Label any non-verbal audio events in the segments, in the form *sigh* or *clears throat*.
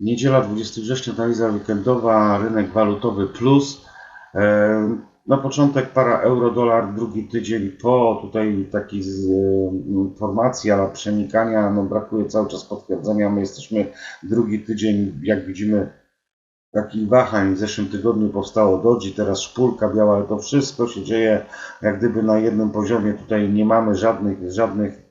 Niedziela 20 września, analiza weekendowa, rynek walutowy plus. E, Na początek para euro-dolar, drugi tydzień po tutaj takiej informacji, ale przenikania, no brakuje cały czas potwierdzenia. My jesteśmy drugi tydzień, jak widzimy, takich wahań. W zeszłym tygodniu powstało Dodzi, teraz szpulka biała, ale to wszystko się dzieje jak gdyby na jednym poziomie. Tutaj nie mamy żadnych, żadnych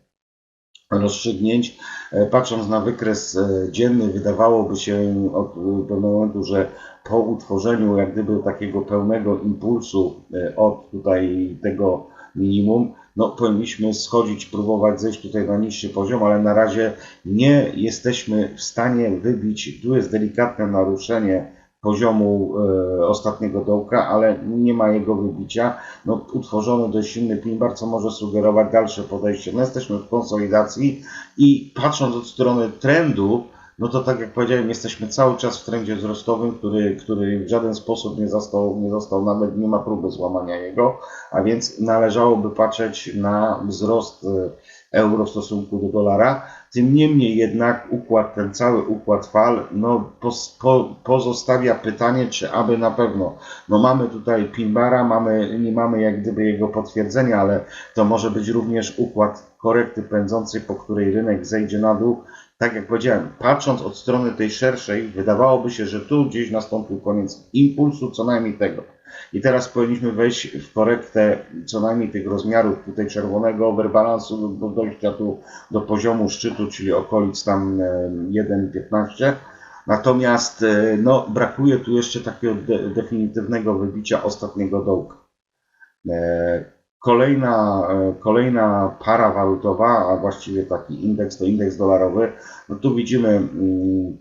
rozstrzygnięć. E, Patrząc na wykres e, dzienny, wydawałoby się od pewnego momentu, że po utworzeniu jak gdyby takiego pełnego impulsu e, od tutaj tego minimum, no powinniśmy schodzić, próbować zejść tutaj na niższy poziom, ale na razie nie jesteśmy w stanie wybić, tu jest delikatne naruszenie poziomu e, ostatniego dołka, ale nie ma jego wybicia. No, utworzony dość silny pin bar, co może sugerować dalsze podejście. No, jesteśmy w konsolidacji i patrząc od strony trendu, no to tak jak powiedziałem, jesteśmy cały czas w trendzie wzrostowym, który, który w żaden sposób nie został, nie został, nawet nie ma próby złamania jego, a więc należałoby patrzeć na wzrost e, euro w stosunku do dolara. Tym niemniej jednak układ, ten cały układ fal, no po, pozostawia pytanie, czy aby na pewno. No mamy tutaj Pinbara, mamy, nie mamy jak gdyby jego potwierdzenia, ale to może być również układ korekty pędzącej, po której rynek zejdzie na dół. Tak jak powiedziałem, patrząc od strony tej szerszej, wydawałoby się, że tu gdzieś nastąpił koniec impulsu, co najmniej tego. I teraz powinniśmy wejść w korektę co najmniej tych rozmiarów tutaj czerwonego overbalansu do, do dojścia tu do poziomu szczytu, czyli okolic tam e, 1,15. Natomiast e, no, brakuje tu jeszcze takiego de, definitywnego wybicia ostatniego dołka. E, Kolejna, e, kolejna para walutowa, a właściwie taki indeks to indeks dolarowy. No tu widzimy mm,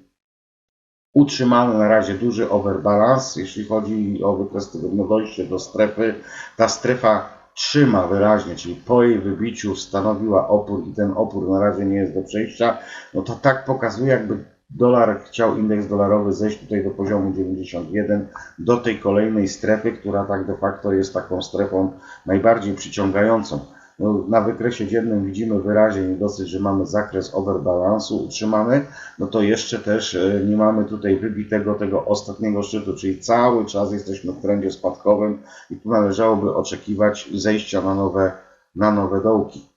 utrzymany na razie duży overbalance, jeśli chodzi o wykres tygodniowy dojście do strefy. Ta strefa trzyma wyraźnie, czyli po jej wybiciu stanowiła opór i ten opór na razie nie jest do przejścia. No to tak pokazuje, jakby dolar chciał indeks dolarowy zejść tutaj do poziomu 91, do tej kolejnej strefy, która tak de facto jest taką strefą najbardziej przyciągającą. No, na wykresie dziennym widzimy wyraźnie nie dosyć, że mamy zakres overbalansu utrzymany, no to jeszcze też e, nie mamy tutaj wybitego tego ostatniego szczytu, czyli cały czas jesteśmy w trendzie spadkowym i tu należałoby oczekiwać zejścia na nowe, na nowe dołki,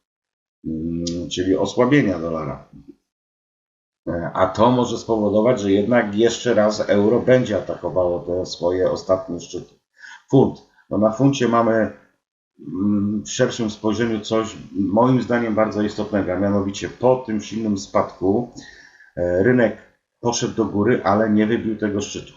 Mm, czyli osłabienia dolara. E, A to może spowodować, że jednak jeszcze raz euro będzie atakowało te swoje ostatnie szczyty. Funt. No na funcie mamy w szerszym spojrzeniu coś moim zdaniem bardzo istotnego, a mianowicie po tym silnym spadku e, rynek poszedł do góry, ale nie wybił tego szczytu.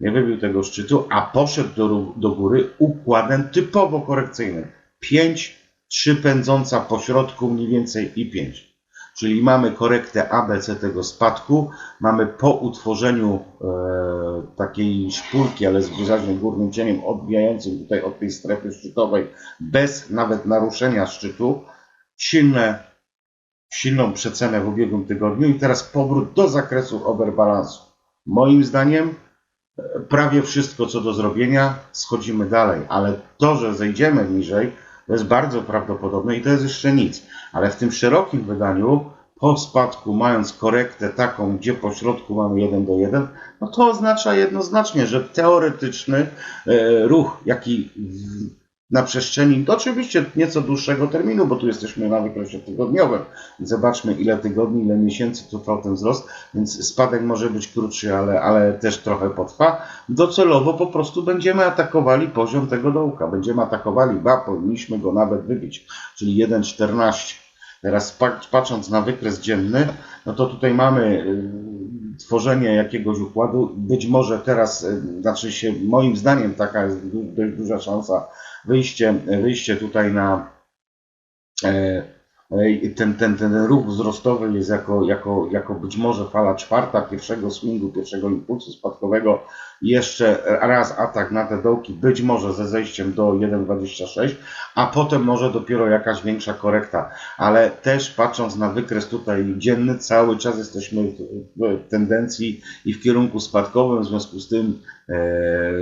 Nie wybił tego szczytu, a poszedł do, do góry układem typowo korekcyjnym. 5, 3 pędząca po środku mniej więcej i 5. Czyli mamy korektę ABC tego spadku, mamy po utworzeniu e, takiej szpulki, ale z wyraźnie górnym cieniem odbijającym tutaj od tej strefy szczytowej, bez nawet naruszenia szczytu, silne, silną przecenę w ubiegłym tygodniu i teraz powrót do zakresu overbalansu. Moim zdaniem e, prawie wszystko co do zrobienia, schodzimy dalej, ale to, że zejdziemy niżej, to jest bardzo prawdopodobne i to jest jeszcze nic. Ale w tym szerokim wydaniu, po spadku, mając korektę taką, gdzie po środku mamy 1 do 1, no to oznacza jednoznacznie, że teoretyczny e, ruch, jaki na przestrzeni, oczywiście nieco dłuższego terminu, bo tu jesteśmy na wykresie tygodniowym. Zobaczmy, ile tygodni, ile miesięcy trwał ten wzrost, więc spadek może być krótszy, ale, ale też trochę potrwa. Docelowo po prostu będziemy atakowali poziom tego dołka. Będziemy atakowali, ba, powinniśmy go nawet wybić, czyli 1,14. Teraz pat- patrząc na wykres dzienny, no to tutaj mamy y, tworzenie jakiegoś układu. Być może teraz, y, znaczy się moim zdaniem taka jest dość duża szansa wyjście, wyjście tutaj na e, e, ten, ten, ten ruch wzrostowy jest jako, jako, jako być może fala czwarta pierwszego swingu, pierwszego impulsu spadkowego. Jeszcze raz atak na te dołki, być może ze zejściem do 1,26, a potem może dopiero jakaś większa korekta. Ale też patrząc na wykres tutaj dzienny, cały czas jesteśmy w, tendencji i w kierunku spadkowym, w związku z tym e,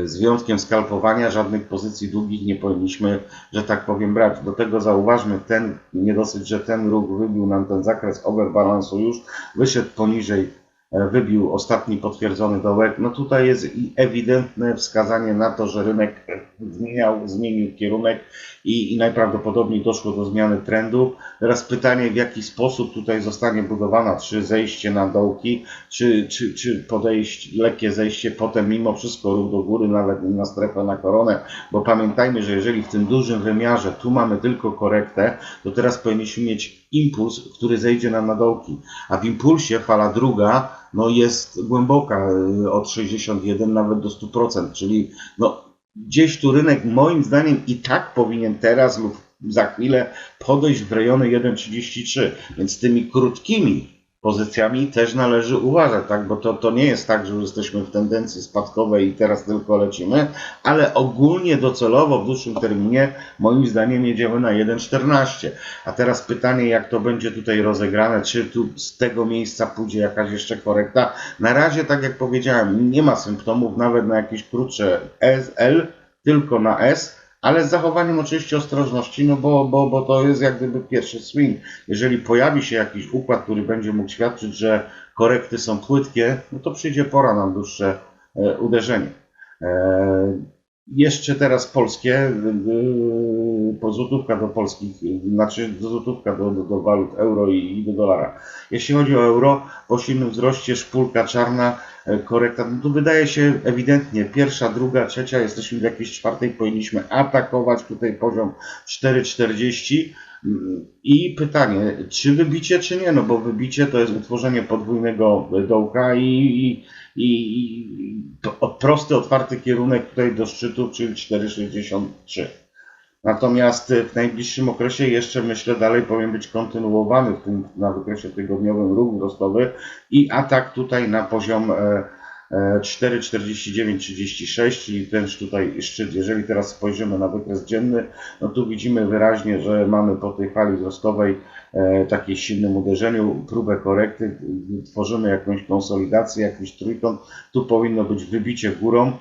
z wyjątkiem skalpowania żadnych pozycji długich nie powinniśmy, że tak powiem, brać. Do tego zauważmy ten, nie dosyć, że ten ruch wybił nam ten zakres overbalansu już, wyszedł poniżej wybił ostatni potwierdzony dołek. No tutaj jest ewidentne wskazanie na to, że rynek zmieniał, zmienił kierunek i, i najprawdopodobniej doszło do zmiany trendu. Teraz pytanie, w jaki sposób tutaj zostanie budowana, czy zejście na dołki, czy, czy, czy podejście, lekkie zejście, potem mimo wszystko ruch do góry, nawet na strefę, na koronę, bo pamiętajmy, że jeżeli w tym dużym wymiarze tu mamy tylko korektę, to teraz powinniśmy mieć impuls, który zejdzie nam na dołki, a w impulsie fala druga no jest głęboka, y, od 61 nawet do 100%, czyli no gdzieś tu rynek moim zdaniem i tak powinien teraz lub za chwilę podejść w rejony 1,33, więc tymi krótkimi pozycjami też należy uważać, tak? bo to, to nie jest tak, że jesteśmy w tendencji spadkowej i teraz tylko lecimy, ale ogólnie docelowo w dłuższym terminie moim zdaniem jedziemy na 1,14. A teraz pytanie, jak to będzie tutaj rozegrane, czy tu z tego miejsca pójdzie jakaś jeszcze korekta. Na razie, tak jak powiedziałem, nie ma symptomów nawet na jakieś krótsze SL, tylko na S, ale z zachowaniem oczywiście ostrożności, no bo, bo, bo to jest jak gdyby pierwszy swing. Jeżeli pojawi się jakiś układ, który będzie mógł świadczyć, że korekty są płytkie, no to przyjdzie pora na dłuższe e, uderzenie. Jeszcze teraz polskie, e, po złotówka do polskich, znaczy złotówka do, do, do walut euro i, do dolara. Jeśli chodzi o euro, po silnym wzroście szpulka czarna, e, korekta, no tu wydaje się ewidentnie pierwsza, druga, trzecia, jesteśmy w jakiejś czwartej, powinniśmy atakować tutaj poziom 4,40 Mm, i pytanie, czy wybicie, czy nie, no bo wybicie to jest utworzenie podwójnego dołka i, i, i, prosty, otwarty kierunek tutaj do szczytu, czyli 4,63. Natomiast w najbliższym okresie jeszcze myślę dalej powinien być kontynuowany w tym, na wykresie tygodniowym ruch wzrostowy i atak tutaj na poziom e, 4,49,36, czyli ten tutaj szczyt. Jeżeli teraz spojrzymy na wykres dzienny, no tu widzimy wyraźnie, że mamy po tej fali wzrostowej e, takiej silnym uderzeniu, próbę korekty, tworzymy jakąś konsolidację, jakiś trójkąt. Tu powinno być wybicie górą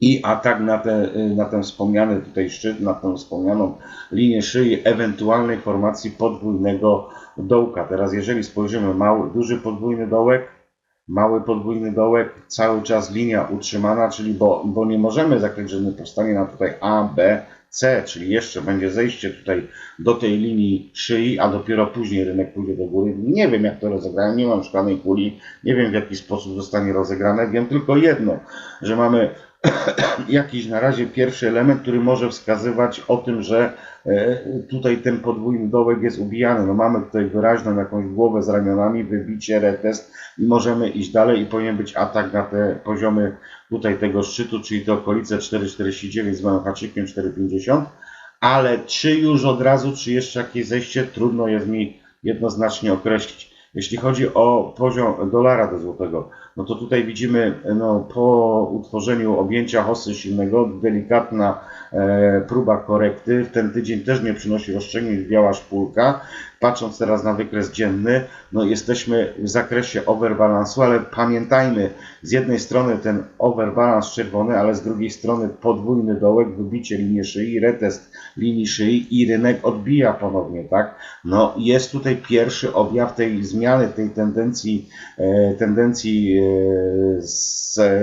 i atak na, te, na ten wspomniany tutaj szczyt, na tę wspomnianą linię szyi ewentualnej formacji podwójnego dołka. Teraz jeżeli spojrzymy mały, duży podwójny dołek, mały podwójny dołek, cały czas linia utrzymana, czyli bo, bo nie możemy zakryć, że nie powstanie nam tutaj A, B, C, czyli jeszcze będzie zejście tutaj do tej linii szyi, a dopiero później rynek pójdzie do góry. Nie wiem jak to rozegrałem, nie mam szklanej kuli, nie wiem w jaki sposób zostanie rozegrane, wiem tylko jedno, że mamy *coughs* jakiś na razie pierwszy element, który może wskazywać o tym, że e, tutaj ten podwójny dołek jest ubijany. No mamy tutaj wyraźną jakąś głowę z ramionami, wybicie, retest i możemy iść dalej i powinien być atak na te poziomy tutaj tego szczytu, czyli te okolice 4,49 z małym haczykiem 4,50. Ale czy już od razu, czy jeszcze jakieś zejście, trudno jest mi jednoznacznie określić. Jeśli chodzi o poziom dolara do złotego, no to tutaj widzimy no, po utworzeniu objęcia hosy silnego delikatna e, próba korekty. Ten tydzień też nie przynosi roszczeń, biała szpulka. Patrząc teraz na wykres dzienny, no jesteśmy w zakresie overbalansu, ale pamiętajmy, z jednej strony ten overbalans czerwony, ale z drugiej strony podwójny dołek, wybicie linii szyi, retest linii szyi i rynek odbija ponownie, tak? No jest tutaj pierwszy objaw tej zmiany, tej tendencji, e, tendencji e, z, e,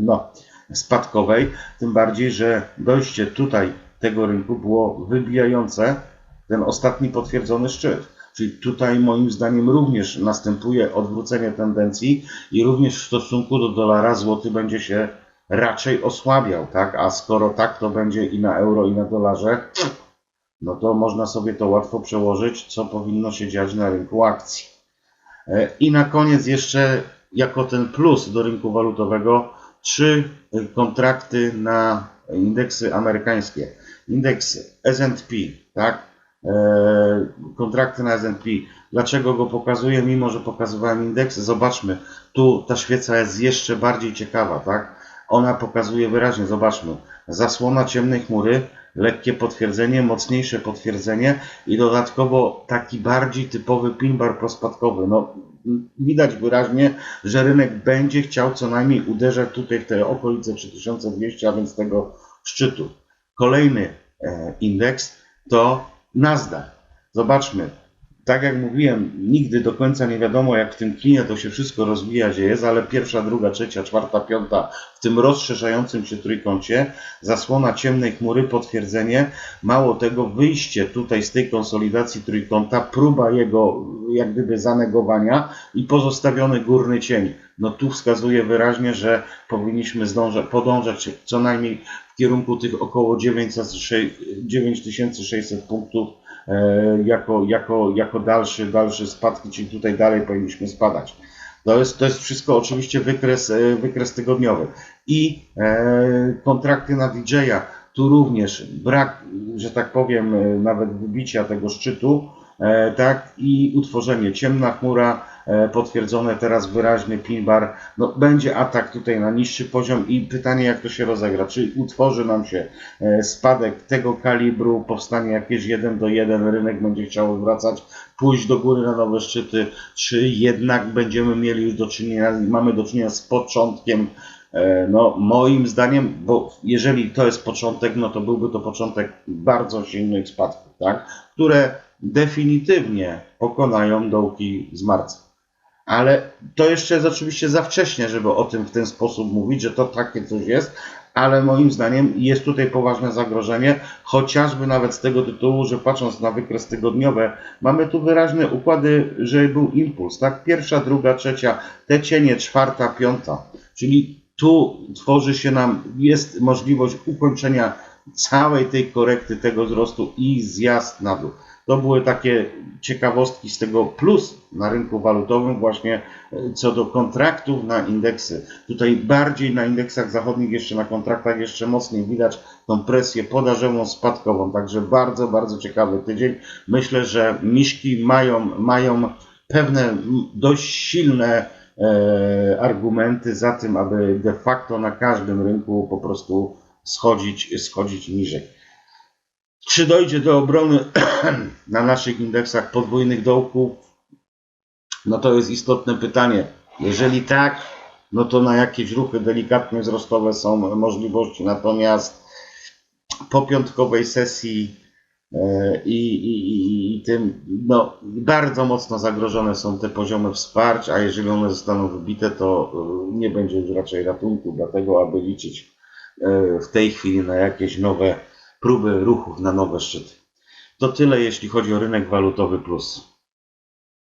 no, spadkowej, tym bardziej, że dojście tutaj tego rynku było wybijające ten ostatni potwierdzony szczyt. Czyli tutaj moim zdaniem również następuje odwrócenie tendencji i również w stosunku do dolara złoty będzie się raczej osłabiał, tak? A skoro tak to będzie i na euro i na dolarze, no to można sobie to łatwo przełożyć, co powinno się dziać na rynku akcji. E, I na koniec jeszcze jako ten plus do rynku walutowego trzy kontrakty na indeksy amerykańskie. Indeks S&P, tak? E, kontrakty na S&P. Dlaczego go pokazuję, mimo że pokazywałem indeks? Zobaczmy, tu ta świeca jest jeszcze bardziej ciekawa, tak? Ona pokazuje wyraźnie, zobaczmy, zasłona ciemnej chmury, lekkie potwierdzenie, mocniejsze potwierdzenie i dodatkowo taki bardziej typowy pin bar prospadkowy. No, widać wyraźnie, że rynek będzie chciał co najmniej uderzać tutaj w te okolice 3200, a więc tego szczytu. Kolejny e, indeks to Nasdaq. Zobaczmy. Tak jak mówiłem, nigdy do końca nie wiadomo, jak w tym kinie to się wszystko rozwija, gdzie jest, ale pierwsza, druga, trzecia, czwarta, piąta w tym rozszerzającym się trójkącie, zasłona ciemnej chmury, potwierdzenie, mało tego, wyjście tutaj z tej konsolidacji trójkąta, próba jego jak gdyby zanegowania i pozostawiony górny cień. No tu wskazuje wyraźnie, że powinniśmy podążać co najmniej w kierunku tych około 900, 9600 punktów jako, jako, jako dalszy, dalszy spadki, czyli tutaj dalej powinniśmy spadać. To jest, to jest wszystko oczywiście wykres, e, wykres tygodniowy. I e, kontrakty na DJ-a, tu również brak, że tak powiem, e, nawet wybicia tego szczytu, e, tak, i utworzenie ciemna chmura, e, potwierdzone teraz wyraźny pin bar, no będzie atak tutaj na niższy poziom i pytanie jak to się rozegra, czy utworzy nam się e, spadek tego kalibru, powstanie jakieś 1 do 1, rynek będzie chciał wracać, pójść do góry na nowe szczyty, czy jednak będziemy mieli już do czynienia, mamy do czynienia z początkiem E, No, moim zdaniem, bo jeżeli to jest początek, no to byłby to początek bardzo silnych spadków, tak? które definitywnie pokonają dołki z marca. Ale to jeszcze jest oczywiście za wcześnie, żeby o tym w ten sposób mówić, że to takie coś jest, ale moim zdaniem jest tutaj poważne zagrożenie, chociażby nawet z tego tytułu, że patrząc na wykres tygodniowy, mamy tu wyraźne układy, że był impuls, tak? Pierwsza, druga, trzecia, te cienie, czwarta, piąta, czyli tu tworzy się nam, jest możliwość ukończenia całej tej korekty, tego wzrostu i zjazd na dół. To były takie ciekawostki z tego plus na rynku walutowym właśnie e, co do kontraktów na indeksy. Tutaj bardziej na indeksach zachodnich, jeszcze na kontraktach jeszcze mocniej widać tą presję podażową, spadkową. Także bardzo, bardzo ciekawy tydzień. Myślę, że miszki mają, mają pewne dość silne e, argumenty za tym, aby de facto na każdym rynku po prostu schodzić, schodzić niżej. Czy dojdzie do obrony *clears throat* na naszych indeksach podwójnych dołków? No to jest istotne pytanie. Jeżeli tak, no to na jakieś ruchy delikatnie wzrostowe są możliwości. Natomiast po piątkowej sesji e, i, i, i, tym, no, bardzo mocno zagrożone są te poziomy wsparcia, a jeżeli one zostaną wybite, to e, nie będzie już raczej ratunku, dlatego aby liczyć e, w tej chwili na jakieś nowe próby ruchów na nowe szczyty. To tyle, jeśli chodzi o rynek walutowy plus.